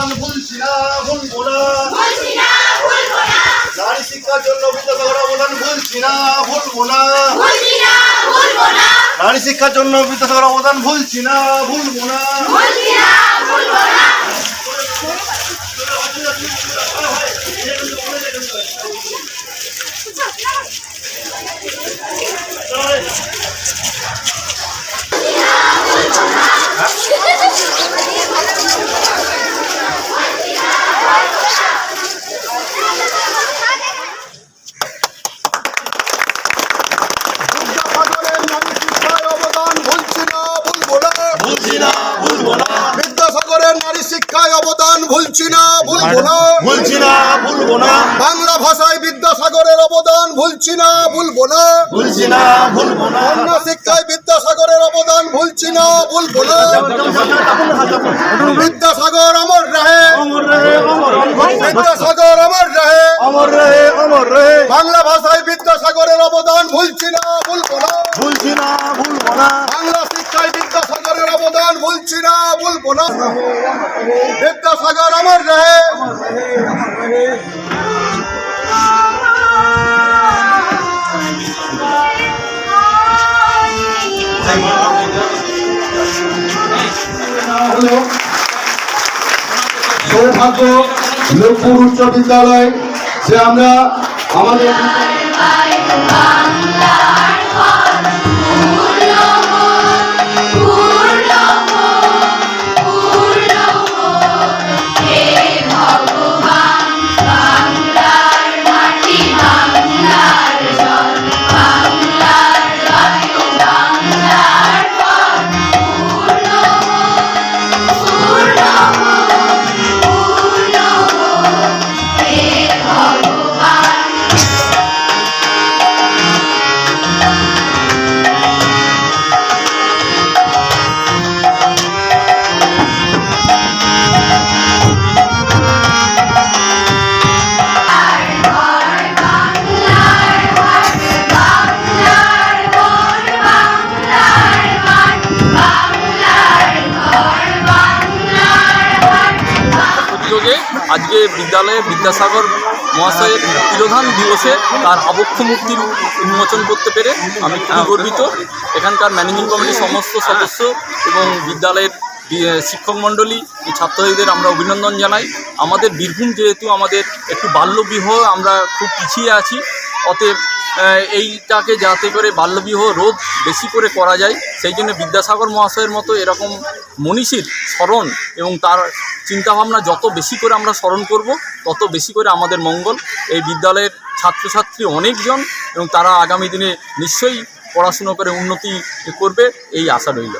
অবদান ভুলছি না ভুলবো না নারী শিক্ষার জন্য বিদ্যাসাগর অবদান ভুলছি না ভুলবো না নারী শিক্ষার জন্য বিদ্যাসাগর অবদান ভুলছি না ভুলবো না বিদ্যাসাগরের নারী শিক্ষায় অবদান ভুলছি না ভুলবো না ভুলছি না ভুলবো না। বিদ্যাসাগরের নারী শিক্ষায় অবদান ভুলছি না ভুলবো না। ভুলছি না ভুলবো না। বাংলা ভাষায় বিদ্যাসাগরের অবদান ভুলছি না ভুলবো না। ভুলছি না ভুলবো না। কন্যা শিক্ষায় বিদ্যাসাগরের অবদান ভুলছি না ভুলবো না। বিদ্যাসাগর অমর রাহে। অমর রহে অমর বিদ্যাসাগর অমর রাহে। অমর রহে অমর রহে। বাংলা ভাষায় বিদ্যাসাগরের অবদান ভুলছি না ভুলবো না। ভুলছি না ভুলবো না। বাংলা অবদান ভুলছি না ভুলবো না বিদ্যাসাগর অমর রাহে সৌভাগ্য লোকপুর উচ্চ বিদ্যালয় যে আমরা আমাদের উদ্যোগে আজকে বিদ্যালয়ে বিদ্যাসাগর মহাশয়ের তিরোধান দিবসে তার আবক্ষ মূর্তির উন্মোচন করতে পেরে আমি খুবই গর্বিত। এখানকার ম্যানেজিং কমিটির সমস্ত সদস্য এবং বিদ্যালয়ের শিক্ষক মণ্ডলী, এই ছাত্রছাত্রীদের আমরা অভিনন্দন জানাই। আমাদের বীরভূম যেহেতু আমাদের একটু বাল্যবিবাহ, আমরা খুব পিছিয়ে আছি, অতএব এইটাকে যাতে করে বাল্যবিবাহ রোধ বেশি করে করা যায়, সেই জন্য বিদ্যাসাগর মহাশয়ের মতো এরকম মনীষীর স্মরণ এবং তার চিন্তাভাবনা যত বেশি করে আমরা স্মরণ করব, তত বেশি করে আমাদের মঙ্গল। এই বিদ্যালয়ের ছাত্রছাত্রী অনেকজন এবং তারা আগামী দিনে নিশ্চয়ই পড়াশুনো করে উন্নতি করবে, এই আশা রইল।